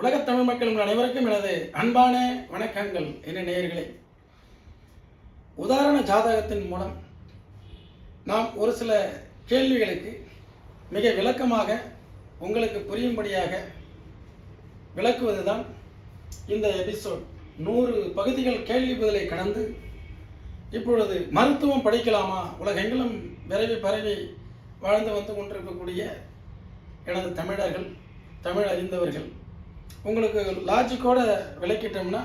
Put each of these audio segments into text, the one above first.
உலகத் தமிழ் மக்கள் உங்கள் அனைவருக்கும் எனது அன்பான வணக்கங்கள். என்ன நேயர்களே உதாரண ஜாதகத்தின் மூலம் நாம் ஒரு சில கேள்விகளுக்கு மிக விளக்கமாக உங்களுக்கு புரியும்படியாக விளக்குவதுதான் இந்த எபிசோட் நூறு பகுதிகள் கேள்வி பதிலை கடந்து இப்பொழுது மருத்துவம் படிக்கலாமா? உலகெங்கிலும் விரைவி பரவி வாழ்ந்து வந்து கொண்டிருக்கக்கூடிய எனது தமிழர்கள் தமிழ் அறிந்தவர்கள் உங்களுக்கு லாஜிக்கோட விளக்கிட்டோம்னா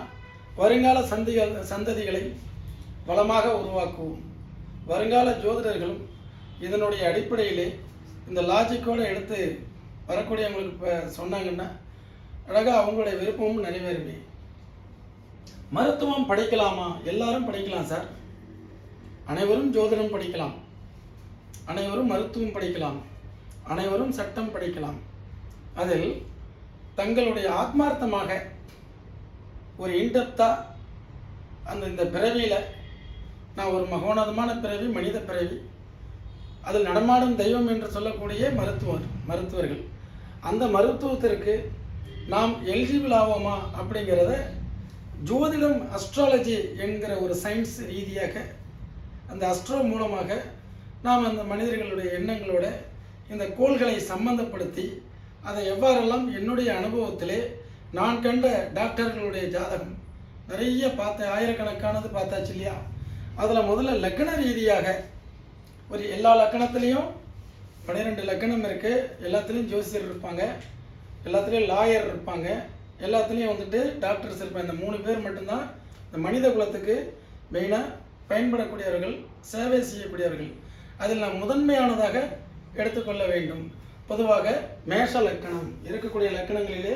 வருங்கால சந்திகள் சந்ததிகளை வளமாக உருவாக்குவோம். வருங்கால ஜோதிடர்களும் இதனுடைய அடிப்படையிலே இந்த லாஜிக்கோடு எடுத்து வரக்கூடியவங்களுக்கு இப்போ சொன்னாங்கன்னா அழகாக அவங்களுடைய விருப்பமும் நிறைவேறுமே. மருத்துவம் படிக்கலாமா? எல்லாரும் படிக்கலாம் சார். அனைவரும் ஜோதிடம் படிக்கலாம். அனைவரும் மருத்துவம் படிக்கலாம். அனைவரும் சட்டம் படிக்கலாம். அதில் தங்களுடைய ஆத்மார்த்தமாக ஒரு இன்டெப்தா அந்த இந்த பிறவியில் நான் ஒரு மகோனதமான பிறவி மனித பிறவி அதில் நடமாடும் தெய்வம் என்று சொல்லக்கூடிய மருத்துவர் மருத்துவர்கள். அந்த மருத்துவத்திற்கு நாம் எலிஜிபிள் ஆவோமா அப்படிங்கிறத ஜோதிடம் அஸ்ட்ராலஜி என்கிற ஒரு சயின்ஸ் ரீதியாக அந்த அஸ்ட்ரோ மூலமாக நாம் அந்த மனிதர்களுடைய எண்ணங்களோட இந்த கோள்களை சம்பந்தப்படுத்தி அதை எவ்வாறெல்லாம் என்னுடைய அனுபவத்திலே நான் கண்ட டாக்டர்களுடைய ஜாதகம் நிறைய பார்த்த ஆயிரக்கணக்கானது பார்த்தாச்சு இல்லையா? அதில் முதல்ல லக்கண ரீதியாக ஒரு எல்லா லக்கணத்துலேயும் பன்னிரெண்டு லக்கணம் இருக்குது எல்லாத்துலேயும் ஜோசியர் இருப்பாங்க. எல்லாத்துலேயும் லாயர் இருப்பாங்க. எல்லாத்துலேயும் வந்துட்டு டாக்டர்ஸ் இருப்பாங்க இந்த மூணு பேர் மட்டும்தான் இந்த மனித குலத்துக்கு மெயினாக பயன்படக்கூடியவர்கள் சேவை செய்யக்கூடியவர்கள். அதில் நாம் முதன்மையானதாக எடுத்துக்கொள்ள வேண்டும். பொதுவாக மேஷ லக்கணம். இருக்கக்கூடிய லக்கணங்களிலே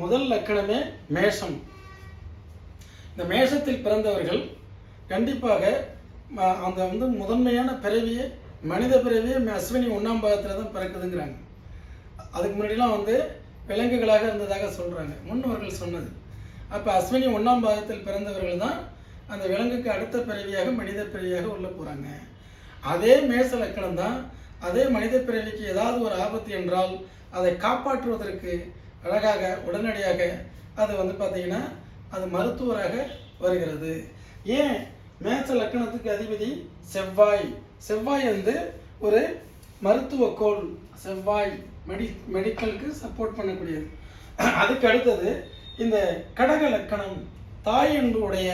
முதல் லக்கணமே மேஷம். இந்த மேஷத்தில் பிறந்தவர்கள் கண்டிப்பாக அந்த வந்து முதன்மையான பிறவியே மனித பிறவியே அஸ்வினி ஒன்றாம் பாகத்தில் தான் பிறக்குதுங்கிறாங்க. அதுக்கு முன்னாடிலாம் வந்து விலங்குகளாக இருந்ததாக சொல்கிறாங்க முன்னோர்கள் சொன்னது. அப்போ அஸ்வினி ஒன்றாம் பாகத்தில் பிறந்தவர்கள் தான் அந்த விலங்குக்கு அடுத்த பிறவியாக மனித பிறவியாக உள்ள போகிறாங்க அதே மேச லக்கணம் தான் அதே மனித பிறவிக்கு ஏதாவது ஒரு ஆபத்து என்றால் அதை காப்பாற்றுவதற்கு அழகாக உடனடியாக அது வந்து பார்த்தீங்கன்னா அது மருத்துவராக வருகிறது. ஏன்? மேச லக்கணத்துக்கு அதிபதி செவ்வாய். செவ்வாய் வந்து ஒரு மருத்துவ கோள் செவ்வாய் மெடி மெடிக்கலுக்கு சப்போர்ட் பண்ணக்கூடியது. அதுக்கு அடுத்தது இந்த கடக லக்கணம். தாய் என்று உடைய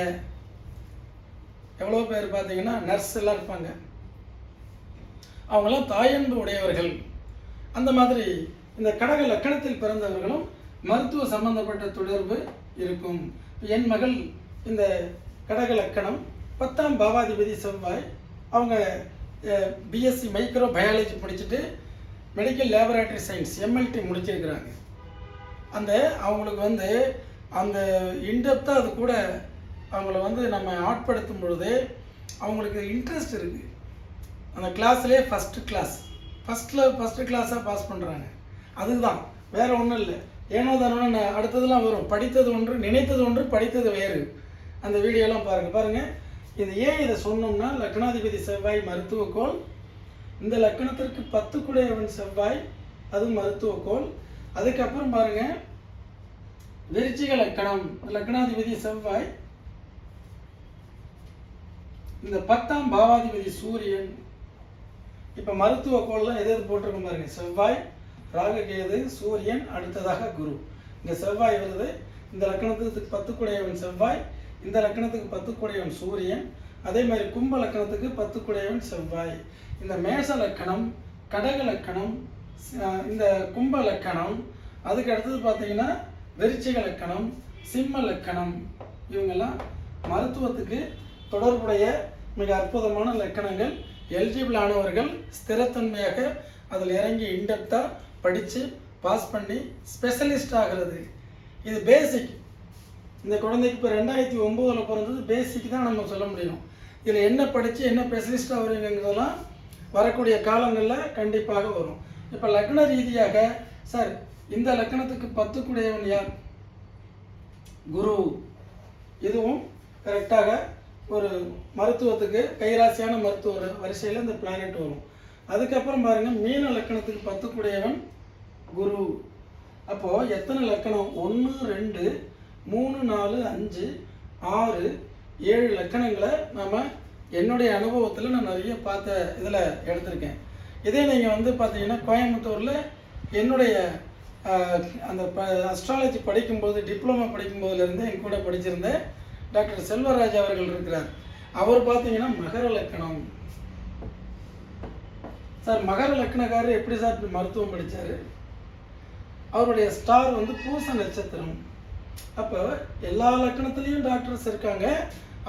எவ்வளோ பேர் பார்த்தீங்கன்னா நர்ஸ் எல்லாம் இருப்பாங்க. அவங்களாம் தாயன்பு உடையவர்கள். அந்த மாதிரி இந்த கடக லக்கணத்தில் பிறந்தவர்களும் மருத்துவ சம்பந்தப்பட்ட தொடர்பு இருக்கும். என் மகள் இந்த கடக லக்கணம் பத்தாம் பாவாதிபதி செவ்வாய். அவங்க பிஎஸ்சி மைக்ரோ பயாலஜி முடிச்சுட்டு மெடிக்கல் லேபரேட்டரி சயின்ஸ் எம்எல்டி முடிச்சிருக்கிறாங்க. அந்த அவங்களுக்கு வந்து அந்த இன்டெப்த்தாக அது கூட அவங்கள வந்து நம்ம ஆட்படுத்தும் பொழுது அவங்களுக்கு இன்ட்ரெஸ்ட் இருக்குது அந்த கிளாஸ்லேயே ஃபஸ்ட்டு கிளாஸ் ஃபஸ்ட்டில் ஃபஸ்ட்டு கிளாஸாக பாஸ் பண்ணுறாங்க அதுதான். வேறு ஒன்றும் இல்லை. ஏனோ தானோ அடுத்ததெல்லாம் வரும். படித்தது ஒன்று நினைத்தது ஒன்று படித்தது வேறு. அந்த வீடியோலாம் பாருங்கள் பாருங்கள் இது ஏன் இதை சொன்னோம்னா லக்னாதிபதி செவ்வாய் மருத்துவக்கோள். இந்த லக்கணத்திற்கு பத்து குடையவன் செவ்வாய் அது மருத்துவக்கோள். அதுக்கப்புறம் பாருங்கள் விருச்சிக லக்கணம் லக்னாதிபதி செவ்வாய். இந்த பத்தாம் பாவாதிபதி சூரியன் இப்போ மருத்துவ கோள்லாம் எது எது போட்டிருக்கோம் பாருங்க. செவ்வாய் ராகு கேது சூரியன் அடுத்ததாக குரு. இங்கே செவ்வாய் வருது. இந்த லக்கணத்துக்கு பத்துக்குடையவன் செவ்வாய் இந்த லக்கணத்துக்கு பத்துக்குடையவன் சூரியன் அதே மாதிரி கும்ப லக்கணத்துக்கு பத்துக்குடையவன் செவ்வாய். இந்த மேச லக்கணம் கடக லக்கணம் இந்த கும்ப லக்கணம் அதுக்கு அடுத்தது பார்த்தீங்கன்னா வெறிச்சக லக்கணம் சிம்ம லக்கணம். இவங்கெல்லாம் மருத்துவத்துக்கு தொடர்புடைய மிக அற்புதமான லக்கணங்கள். எலிஜிபிள் ஆனவர்கள் ஸ்திரத்தன்மையாக அதில் இறங்கி இன்டெப்த்தாக படித்து பாஸ் பண்ணி ஸ்பெஷலிஸ்ட் ஆகிறது. இது பேசிக் இந்த குழந்தைக்கு இப்போ ரெண்டாயிரத்தி ஒம்போதில் பிறந்தது பேசிக் தான் நம்ம சொல்ல முடியும். இதில் என்ன படித்து என்ன ஸ்பெஷலிஸ்ட் ஆகுறீங்கிறதெல்லாம் வரக்கூடிய காலங்களில் கண்டிப்பாக வரும். இப்போ லக்ன ரீதியாக சார் இந்த லக்கணத்துக்கு பத்துக்குடையவன் யார்? குரு. இதுவும் கரெக்டாக ஒரு மருத்துவத்துக்கு கைராசியான மருத்துவ வரிசையில் இந்த பிளானட் வரும். அதுக்கப்புறம் பாருங்கள் மீன லக்கணத்துக்கு பத்துக்குடையவன் குரு. அப்போது எத்தனை லக்கணம்? ஒன்று ரெண்டு மூணு நாலு அஞ்சு ஆறு ஏழு லக்கணங்களை நம்ம என்னுடைய அனுபவத்தில் நான் நிறைய பார்த்த இதில் எடுத்திருக்கேன். இதே நீங்கள் வந்து பார்த்தீங்கன்னா கோயம்புத்தூரில் என்னுடைய அந்த ப அஸ்ட்ராலஜி படிக்கும்போது டிப்ளமா படிக்கும்போதுலேருந்து என் கூட படிச்சிருந்தேன் டாக்டர் செல்வராஜ் அவர்கள் இருக்கிறார். அவர் பார்த்தீங்கன்னா மகர லக்கணம். சார் மகர லக்னக்காரர் எப்படி சார் இப்படி மருத்துவம் படித்தார் அவருடைய ஸ்டார் வந்து பூச நட்சத்திரம். அப்போ எல்லா லக்கணத்துலேயும் டாக்டர்ஸ் இருக்காங்க.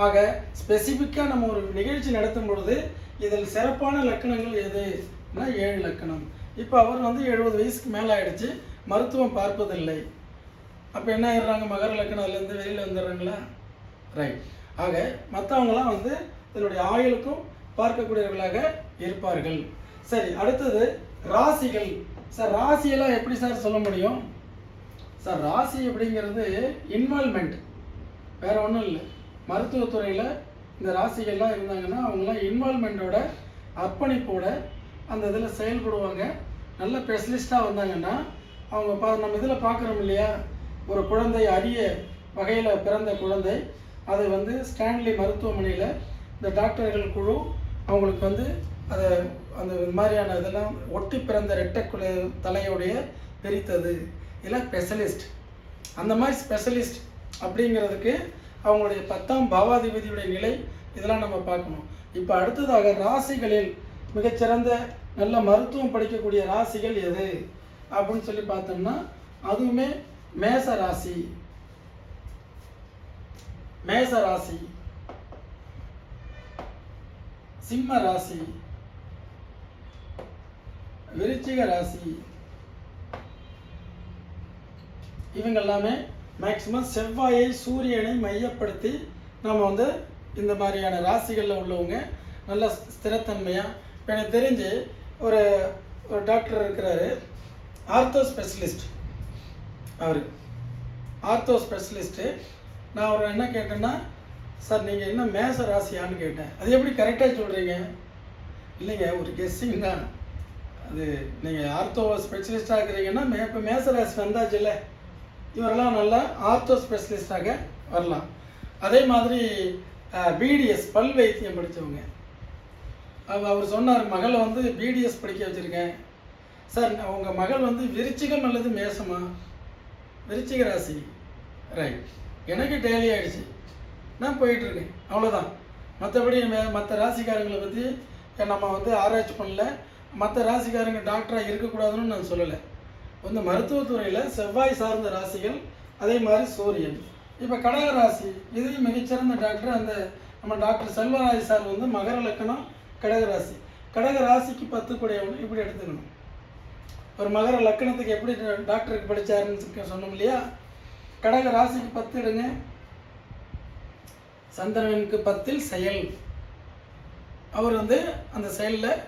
ஆக ஸ்பெசிஃபிக்காக நம்ம ஒரு நிகழ்ச்சி நடத்தும் பொழுது இதில் சிறப்பான லக்கணங்கள் எதுனா ஏழு லக்கணம். இப்போ அவர் வந்து எழுபது வயசுக்கு மேலே ஆயிடுச்சு. மருத்துவம் பார்ப்பதில்லை. அப்போ என்ன ஆயிடுறாங்க? மகர லக்கணத்துலேருந்து வெளியில் வந்துடுறாங்களா? ரைட் ஆக மற்றவங்களாம் வந்து இதனுடைய ஆயுளுக்கும் பார்க்கக்கூடியவர்களாக இருப்பார்கள். சரி அடுத்தது ராசிகள். சார் ராசியெல்லாம் எப்படி சார் சொல்ல முடியும்? சார் ராசி அப்படிங்கிறது இன்வால்மெண்ட் வேற ஒன்றும் இல்லை. மருத்துவத்துறையில் இந்த ராசிகள்லாம் இருந்தாங்கன்னா அவங்களாம் இன்வால்மெண்ட்டோட அர்ப்பணிப்போட அந்த இதில் செயல்படுவாங்க. நல்ல ஸ்பெஷலிஸ்ட்டாக வந்தாங்கன்னா அவங்க பா நம்ம இதில் பார்க்குறோம் இல்லையா? ஒரு குழந்தை அரிய வகையில் பிறந்த குழந்தை அது வந்து ஸ்டான்லி மருத்துவமனையில் இந்த டாக்டர்கள் குழு அவங்களுக்கு வந்து அதை அந்த மாதிரியான இதெல்லாம் ஒட்டி பிறந்த ரெட்டக்குழு தலையுடைய பிரித்தது. இதெல்லாம் ஸ்பெஷலிஸ்ட் அந்த மாதிரி ஸ்பெஷலிஸ்ட் அப்படிங்கிறதுக்கு அவங்களுடைய பத்தாம் பாவாதிபதியுடைய நிலை இதெல்லாம் நம்ம பார்க்கணும். இப்போ அடுத்ததாக ராசிகளில் மிகச்சிறந்த நல்ல மருத்துவம் படிக்கக்கூடிய ராசிகள் எது? அப்படின்னு சொல்லி பார்த்தோம்னா அதுவுமே மேச ராசி. மேச ராசி சிம்ம ராசி விருச்சிக ராசி இவங்க எல்லாமே மேக்சிமம் செவ்வாயை சூரியனை மையப்படுத்தி நம்ம வந்து இந்த மாதிரியான ராசிகளில் உள்ளவங்க நல்ல ஸ்திரத்தன்மையாக எனக்கு தெரிஞ்சு ஒரு ஒரு டாக்டர் இருக்கிறாரு ஆர்த்தோ ஸ்பெஷலிஸ்ட் அவர். ஆர்த்தோ ஸ்பெஷலிஸ்ட்டு நான் அவரை என்ன கேட்டேன்னா சார் நீங்கள் என்ன மேச ராசியான்னு கேட்டேன். அது எப்படி கரெக்டாக சொல்கிறீங்க இல்லைங்க ஒரு கெஸ்ஸிங் தான். அது நீங்கள் ஆர்த்தோ ஸ்பெஷலிஸ்டாக இருக்கிறீங்கன்னா மே இப்போ மேச ராசி வந்தாச்சு இல்லை இவரெல்லாம் நல்லா ஆர்த்தோ ஸ்பெஷலிஸ்டாக வரலாம். அதே மாதிரி பிடிஎஸ் பல் வைத்தியம் படித்தவங்க அவ- அவர் சொன்னார் மகளை வந்து பிடிஎஸ் படிக்க வச்சுருக்கேன். சார் உங்கள் மகள் வந்து விருச்சிகம் அல்லது மேசமா? விருச்சிக ராசி. ரைட் எனக்கு டேலி ஆகிடுச்சு நான் போயிட்டுருக்கேன். அவ்வளோதான் மற்றபடி மற்ற ராசிக்காரங்களை பற்றி நம்ம வந்து ஆராய்ச்சி பண்ணல. மற்ற ராசிக்காரங்க டாக்டராக இருக்கக்கூடாதுன்னு நான் சொல்லலை. வந்து மருத்துவத்துறையில் செவ்வாய் சார்ந்த ராசிகள் அதே மாதிரி சூரியன். இப்போ கடக ராசி இதையும் மிகச்சிறந்த டாக்டர் அந்த நம்ம டாக்டர் செல்வராஜ் சார் வந்து மகர லக்கணம் கடக ராசி. கடக ராசிக்கு பத்து கூடியவன் இப்படி எடுத்துக்கணும். ஒரு மகர லக்கணத்துக்கு எப்படி டாக்டருக்கு படிச்சாருன்னு சொன்னோம் இல்லையா? கடக ராசிக்கு பத்து எடுங்க சந்திரனுக்கு பத்தில் செயல். அவர் வந்து அந்த செயலில்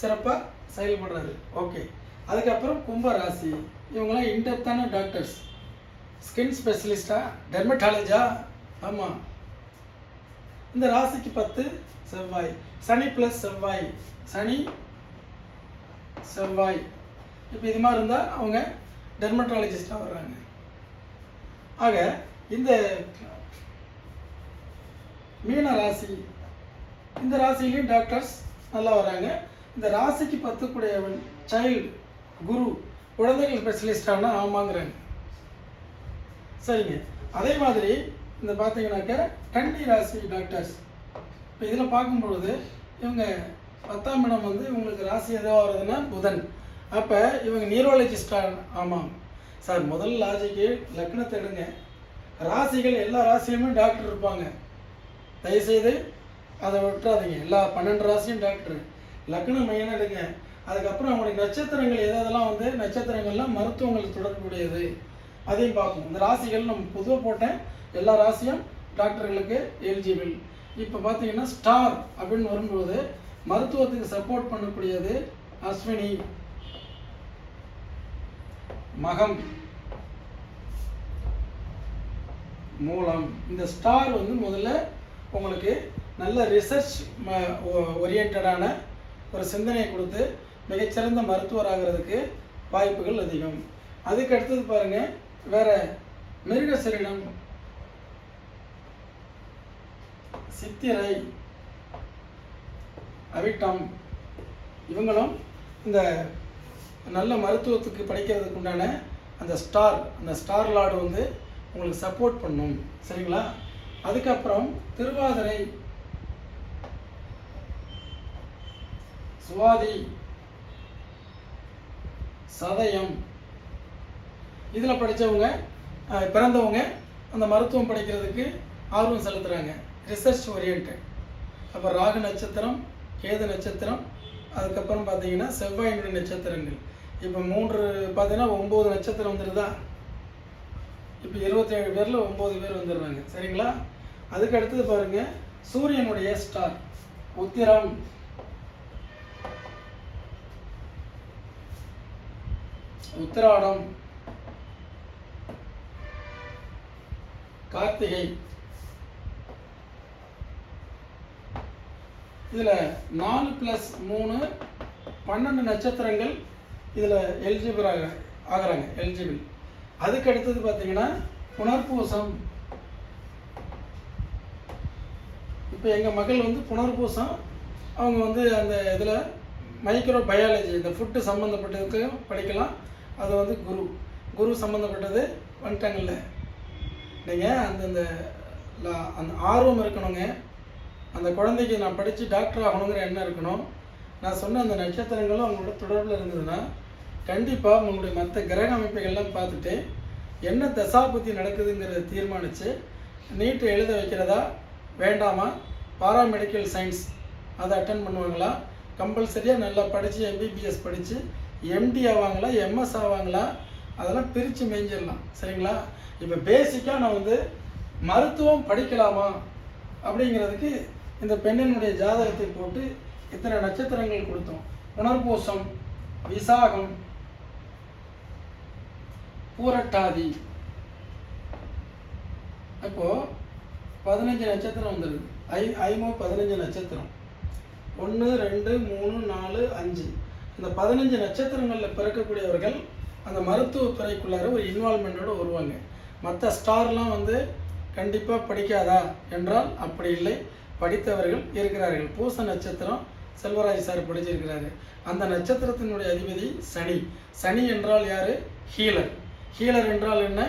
சிறப்பாக செயல்படுறாரு. ஓகே அதுக்கப்புறம் கும்ப ராசி. இவங்களாம் இன்டெப்தான டாக்டர்ஸ் ஸ்கின் ஸ்பெஷலிஸ்டா டெர்மட்டாலஜா ஆமாம் இந்த ராசிக்கு பத்து செவ்வாய். சனி ப்ளஸ் செவ்வாய். சனி செவ்வாய். இப்போ இது மாதிரி இருந்தால் அவங்க டெர்மட்டாலஜிஸ்டாக வர்றாங்க. ஆக இந்த மீன ராசி இந்த ராசியிலையும் டாக்டர்ஸ் நல்லா வராங்க. இந்த ராசிக்கு பத்துக்குடையவன் சைல்டு குரு குழந்தைகள் ஸ்பெஷலிஸ்டானா ஆமாங்கிறாங்க. சரிங்க. அதே மாதிரி இந்த பார்த்தீங்கன்னாக்க கன்னி ராசி டாக்டர்ஸ் இப்போ இதில் பார்க்கும்பொழுது இவங்க பத்தாம் இடம் வந்து இவங்களுக்கு ராசி எதுவாக வருதுன்னா புதன். அப்போ இவங்க நியூரோலஜிஸ்டா ஆமாம். சார் முதல் லாஜிக்கு லக்னத்தை எடுங்க. ராசிகள் எல்லா ராசியுமே டாக்டர் இருப்பாங்க. தயவுசெய்து அதை விட்டுறாதீங்க. எல்லா பன்னெண்டு ராசியும் டாக்டர் லக்னம் மெயினாக எடுங்க. அதுக்கப்புறம் அவங்களுடைய நட்சத்திரங்கள் எதெல்லாம் வந்து நட்சத்திரங்கள்லாம் மருத்துவங்களுக்கு தொடர்புடையது. அதையும் பார்ப்போம். இந்த ராசிகள் நம்ம பொதுவாக போட்டேன் எல்லா ராசியும் டாக்டர்களுக்கு எலிஜிபிள் இப்போ பார்த்தீங்கன்னா ஸ்டார் அப்படின்னு வரும்போது மருத்துவத்துக்கு சப்போர்ட் பண்ணக்கூடியது அஸ்வினி. மகம் மூலம். இந்த ஸ்டார் வந்து முதல்ல உங்களுக்கு நல்ல ரிசர்ச் ஓரியன்டான ஒரு சிந்தனையை கொடுத்து மிகச்சிறந்த மருத்துவர் ஆகிறதுக்கு வாய்ப்புகள் அதிகம். அதுக்கு அடுத்தது பாருங்க வேற மிருகசரிடம் சித்திரை அவிட்டம் இவங்களும் இந்த நல்ல மருத்துவத்துக்கு படிக்கிறதுக்கு உண்டான அந்த ஸ்டார் அந்த ஸ்டார் லார்டு வந்து உங்களுக்கு சப்போர்ட் பண்ணும். சரிங்களா? அதுக்கப்புறம் திருவாதிரை சுவாதி சதயம். இதில் படித்தவங்க பிறந்தவங்க அந்த மருத்துவம் படிக்கிறதுக்கு ஆர்வம் செலுத்துகிறாங்க ரிசர்ச் ஓரியன்ட் அப்போ ராகு நட்சத்திரம் கேது நட்சத்திரம் அதுக்கப்புறம் பார்த்தீங்கன்னா செவ்வாயினுடைய நட்சத்திரங்கள். இப்போ மூன்று பார்த்தீங்கன்னா ஒம்பது நட்சத்திரம் வந்துடுதா இப்போ இருபத்தேழு பேரில் ஒம்பது பேர் வந்துடுறாங்க சரிங்களா? அதுக்கு அடுத்தது பாருங்கள் சூரியனுடைய ஸ்டார் உத்திரம். உத்திராடம். கார்த்திகை. இதில் நாலு ப்ளஸ் மூணு பன்னெண்டு நட்சத்திரங்கள் இதில் எலிஜிபிள் ஆக ஆகிறாங்க எலிஜிபிள் அதுக்கு அடுத்தது பார்த்தீங்கன்னா புனர்பூசம். இப்போ எங்கள் மகள் வந்து புனர்பூசம். அவங்க வந்து அந்த இதில் மைக்ரோ பயாலஜி இந்த ஃபுட்டு சம்மந்தப்பட்டதுக்கு படிக்கலாம். அது வந்து குரு. குரு சம்மந்தப்பட்டது வந்துட்டாங்கல்ல நீங்கள் அந்தந்த அந்த ஆர்வம் இருக்கணுங்க. அந்த குழந்தைக்கு நான் படித்து டாக்டர் ஆகணுங்கிற எண்ணம் இருக்கணும். நான் சொன்ன அந்த நட்சத்திரங்களும் அவங்களோட தொடர்பில் இருந்ததுன்னா கண்டிப்பாக உங்களுடைய மற்ற கிரக அமைப்புகள்லாம் பார்த்துட்டு என்ன தசாபுத்தி நடக்குதுங்கிறத தீர்மானித்து நீட்டை எழுத வைக்கிறதா வேண்டாமா? பாராமெடிக்கல் சயின்ஸ் அதை அட்டன் பண்ணுவாங்களா? கம்பல்சரியாக நல்லா படித்து எம்பிபிஎஸ் படித்து எம்டி ஆவாங்களா? எம்எஸ் ஆவாங்களா? அதெல்லாம் பிரித்து மேஞ்சிடலாம் சரிங்களா? இப்போ பேசிக்காக நான் வந்து மருத்துவம் படிக்கலாமா அப்படிங்கிறதுக்கு இந்த பெண்ணினுடைய ஜாதகத்தை போட்டு இத்தனை நட்சத்திரங்கள் கொடுத்தோம்? புனர்பூசம் விசாகம் பூரட்டாதி. அப்போ பதினஞ்சு நட்சத்திரம் வந்துடுது ஐ ஐமோ பதினஞ்சு நட்சத்திரம். ஒன்று ரெண்டு மூணு நாலு அஞ்சு. இந்த பதினஞ்சு நட்சத்திரங்களில் பிறக்கக்கூடியவர்கள் அந்த மருத்துவத்துறைக்குள்ளார ஒரு இன்வால்மெண்ட்டோடு வருவாங்க. மற்ற ஸ்டார்லாம் வந்து கண்டிப்பாக படிக்காதா? என்றால் அப்படி இல்லை. படித்தவர்கள் இருக்கிறார்கள். பூச நட்சத்திரம் செல்வராஜ் சார் படிச்சிருக்கிறாரு. அந்த நட்சத்திரத்தினுடைய அதிபதி சனி. சனி என்றால் யார்? ஹீலர். ஹீலர் என்றால் என்ன?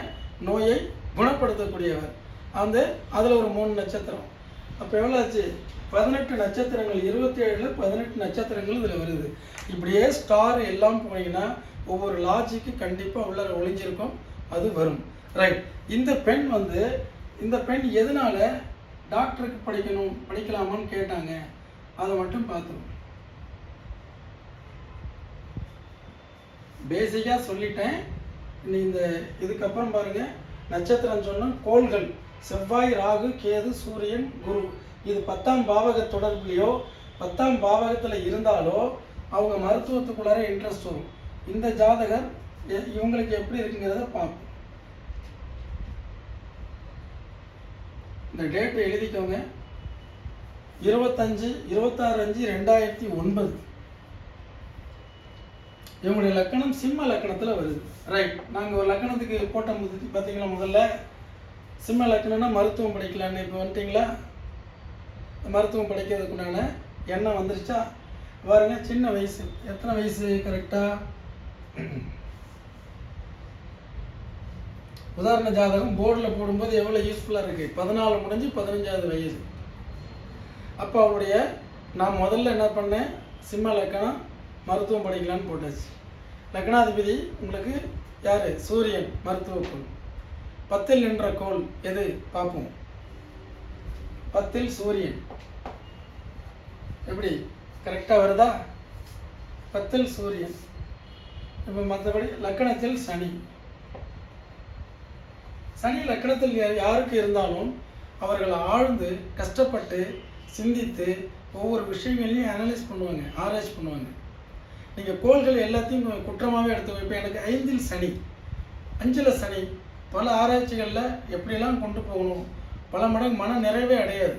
நோயை குணப்படுத்தக்கூடியவர். அந்த அதில் ஒரு மூணு நட்சத்திரம். அப்போ எவ்வளோ ஆச்சு பதினெட்டு நட்சத்திரங்கள் இருபத்தி ஏழில் பதினெட்டு நட்சத்திரங்கள் இதில் வருது. இப்படியே ஸ்டார் எல்லாம் போனீங்கன்னா ஒவ்வொரு லாஜிக்கு கண்டிப்பாக உள்ள ஒளிஞ்சிருக்கும். அது வரும். ரைட் இந்த பெண் வந்து இந்த பெண் எதனால் டாக்டருக்கு படிக்கணும் படிக்கலாமான்னு கேட்டாங்க. அதை மட்டும் பார்த்துருவோம் பேசிக்காக சொல்லிட்டேன். நீ இந்த இதுக்கப்புறம் பாருங்கள் நட்சத்திரம் சொன்னால் கோள்கள். செவ்வாய் ராகு கேது சூரியன் குரு. இது பத்தாம் பாவக தொடர்புலையோ பத்தாம் பாவகத்தில் இருந்தாலோ அவங்க மருத்துவத்துக்குள்ளார இன்ட்ரெஸ்ட் வரும். இந்த ஜாதகர் எ- இவங்களுக்கு எப்படி இருக்குங்கிறத பார்ப்போம். இந்த டேட்டை எழுதிக்கோங்க. இருபத்தஞ்சு இருபத்தாறு அஞ்சு ரெண்டாயிரத்தி ஒன்பது. இவங்களுடைய லக்கணம் சிம்ம லக்கணத்தில் வருது. ரைட் நாங்கள் ஒரு லக்கணத்துக்கு போட்ட முதி பார்த்தீங்களா முதல்ல? சிம்ம லக்கணம்னா மருத்துவம் படிக்கலான்னு இப்போ வந்துட்டிங்களா? மருத்துவம் படிக்கிறதுக்குண்டான எண்ணம் வந்துருச்சா? பாருங்க சின்ன வயசு. எத்தனை வயசு? கரெக்டாக உதாரண ஜாதகம் போர்டில் போடும்போது எவ்வளோ யூஸ்ஃபுல்லாக இருக்குது பதினாலு முடிஞ்சு பதினஞ்சாவது வயது. அப்போ அவருடைய நான் முதல்ல என்ன பண்ணேன்? சிம்ம லக்கணம் மருத்துவம் படிக்கலான்னு போட்டாச்சு. லக்னாதிபதி உங்களுக்கு யார்? சூரியன் மருத்துவ கோள் பத்தில் நின்ற கோள் எது? பார்ப்போம். பத்தில் சூரியன். எப்படி? கரெக்டாக வருதா? பத்தில் சூரியன். இப்போ மற்றபடி லக்கணத்தில் சனி. சனி லக்கணத்தில் யாருக்கு இருந்தாலும் அவர்கள் ஆழ்ந்து கஷ்டப்பட்டு சிந்தித்து ஒவ்வொரு விஷயங்களையும் அனலைஸ் பண்ணுவாங்க ஆராய்ச்சி பண்ணுவாங்க. நீங்கள் கோள்கள் எல்லாத்தையும் குற்றமாகவே எடுத்து இப்போ எனக்கு ஐந்தில் சனி அஞ்சில் சனி பல ஆராய்ச்சிகளில் எப்படியெல்லாம் கொண்டு போகணும் பல மடங்கு மன நிறைவே அடையாது.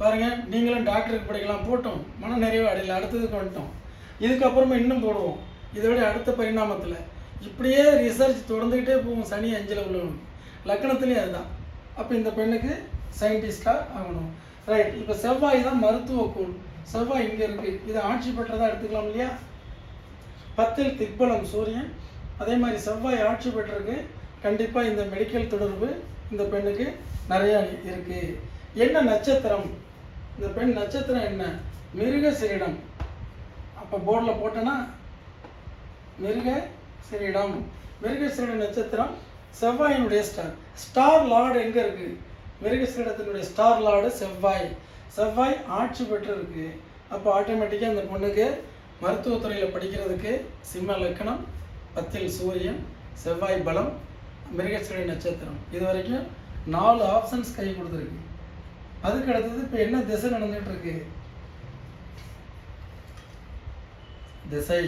பாருங்கள் நீங்களும் டாக்டருக்கு படிக்கலாம் போட்டோம் மன நிறைவே அடையல அடுத்ததுக்கு வந்துட்டோம். இதுக்கப்புறமா இன்னும் போடுவோம். இதை விட அடுத்த பரிணாமத்தில் இப்படியே ரிசர்ச் தொடர்ந்துக்கிட்டே போகும் சனி அஞ்சில் உள்ளவனுக்கு. லக்கணத்துலேயும் அதுதான். அப்போ இந்த பெண்ணுக்கு சயின்டிஸ்டாக ஆகணும். ரைட் இப்போ செவ்வாய் தான் மருத்துவ கோள் செவ்வாய் இங்கே இருக்குது இதை ஆட்சி பெற்றதாக எடுத்துக்கலாம் இல்லையா? பத்தில் திக்பலம் சூரியன். அதே மாதிரி செவ்வாய் ஆட்சி பெற்றிருக்கு. கண்டிப்பாக இந்த மெடிக்கல் தொடர்பு இந்த பெண்ணுக்கு நிறையா இருக்குது என்ன நட்சத்திரம்? இந்த பெண் நட்சத்திரம் என்ன? மிருக சிறிடம் அப்போ போர்டில் போட்டேன்னா மிருக சிறிடம் மிருக சிறிட நட்சத்திரம் செவ்வாயினுடைய ஸ்டார் ஸ்டார் லார்டு எங்கே இருக்குது மிருகசீடத்தினுடைய ஸ்டார் லார்டு செவ்வாய். செவ்வாய் ஆட்சி பெற்றிருக்கு. அப்போ ஆட்டோமேட்டிக்காக அந்த பொண்ணுக்கு மருத்துவத்துறையில் படிக்கிறதுக்கு சிம்ம லக்கணம் பத்தில் சூரியன் செவ்வாய் பலம் மிருகசீடை நட்சத்திரம். இது வரைக்கும் நாலு ஆப்ஷன்ஸ் கை கொடுத்துருக்கு. அதுக்கு அடுத்தது இப்போ என்ன திசை நடந்துட்டு இருக்கு? திசை.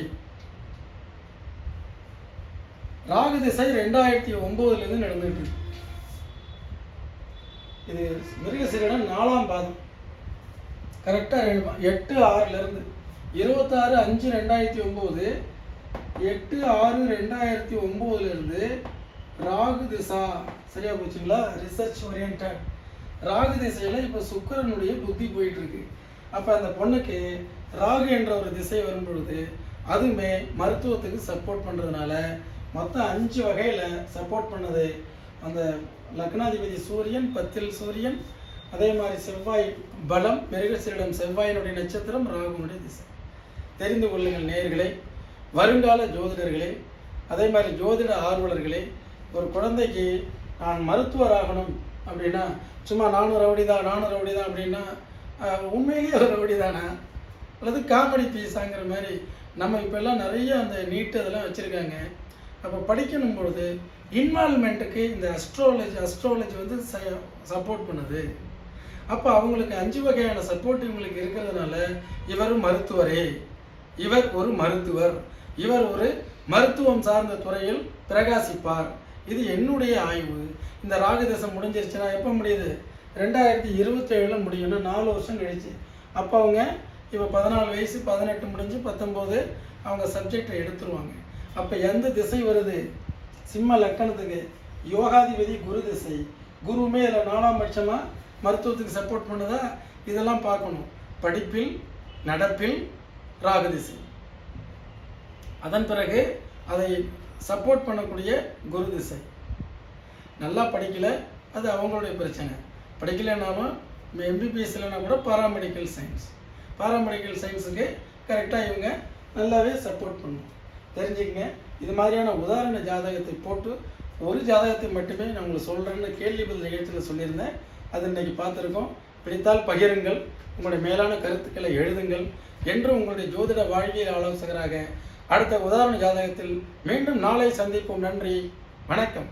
ராகு திசை ரெண்டாயிரத்தி ஒம்போதுலேருந்து நடந்துட்டு இருக்கு. இது மிருகசீரிடம் நாலாம் பாதம். கரெக்டாக எட்டு ஆறுலேருந்து இருபத்தாறு அஞ்சு ரெண்டாயிரத்தி ஒம்பது எட்டு ஆறு ரெண்டாயிரத்தி ஒம்போதுலேருந்து ராகு திசா. சரியா போச்சுங்களா? ரிசர்ச் ஓரியன்ட் ராகு திசையில் இப்போ சுக்கிரனுடைய புத்தி போயிட்டுருக்கு. அப்போ அந்த பொண்ணுக்கு ராகு என்ற ஒரு திசை வரும் பொழுது அதுவுமே மருத்துவத்துக்கு சப்போர்ட் பண்ணுறதுனால மொத்தம் அஞ்சு வகையில் சப்போர்ட் பண்ணது அந்த லக்னாதிபதி சூரியன் பத்தில் சூரியன் அதே மாதிரி செவ்வாய் பலம் மிருகசீரிடம் செவ்வாயினுடைய நட்சத்திரம் ராகுனுடைய திசை. தெரிந்து கொள்ளுங்கள் நேயர்களே வருங்கால ஜோதிடர்களே அதே மாதிரி ஜோதிட ஆர்வலர்களே ஒரு குழந்தைக்கு நான் மருத்துவர் ஆகணும் அப்படின்னா சும்மா நானும் ரவுடி தான் நானும் ரவுடி தான் அப்படின்னா உண்மையிலேயே ஒரு ரவுடி தானா அல்லது காமெடி பீஸாங்கிற மாதிரி நம்ம இப்போல்லாம் நிறைய அந்த நீட்டு அதெல்லாம் வச்சுருக்காங்க. அப்போ படிக்கணும் பொழுது இன்வால்மெண்ட்டுக்கு இந்த அஸ்ட்ராலஜி அஸ்ட்ராலஜி வந்து சப்போர்ட் பண்ணுது. அப்போ அவங்களுக்கு அஞ்சு வகையான சப்போர்ட் இவங்களுக்கு இருக்கிறதுனால இவர் மருத்துவரே. இவர் ஒரு மருத்துவர். இவர் ஒரு மருத்துவம் சார்ந்த துறையில் பிரகாசிப்பார். இது என்னுடைய ஆய்வு. இந்த ராகதேசம் முடிஞ்சிருச்சுன்னா எப்போ முடியுது? ரெண்டாயிரத்தி இருபத்தேழில் முடியும்னா நாலு வருஷம் கழிச்சு. அப்போ அவங்க இப்போ பதினாலு வயசு பதினெட்டு முடிஞ்சு பத்தொம்போது அவங்க சப்ஜெக்டை எடுத்துருவாங்க. அப்போ எந்த திசை வருது? சிம்ம லக்கணத்துக்கு யோகாதிபதி குரு திசை. குருவுமே இதில் நாலாம் பட்சமாக மருத்துவத்துக்கு சப்போர்ட் பண்ணதா? இதெல்லாம் பார்க்கணும். படிப்பில் நடப்பில் ராகு திசை. அதன் பிறகு அதை சப்போர்ட் பண்ணக்கூடிய குரு திசை. நல்லா படிக்கலை அது அவங்களுடைய பிரச்சனை. படிக்கலைன்னாலும் எம்பிபிஎஸ் இல்லைன்னா கூட பாராமெடிக்கல் சயின்ஸ் பாராமெடிக்கல் சயின்ஸுக்கு கரெக்டாக இவங்க நல்லாவே சப்போர்ட் பண்ணும். தெரிஞ்சுக்கங்க. இது மாதிரியான உதாரண ஜாதகத்தை போட்டு ஒரு ஜாதகத்தை மட்டுமே நான் உங்களுக்கு சொல்கிறேன்னு கேள்வி பதில் நிகழ்ச்சியில் சொல்லியிருந்தேன். அது இன்னைக்கு பார்த்துருக்கோம். பிடித்தால் பகிருங்கள். உங்களுடைய மேலான கருத்துக்களை எழுதுங்கள் என்று உங்களுடைய ஜோதிட வாழ்வியல் ஆலோசகராக அடுத்த உதாரண ஜாதகத்தில் மீண்டும் நாளை சந்திப்போம். நன்றி. வணக்கம்.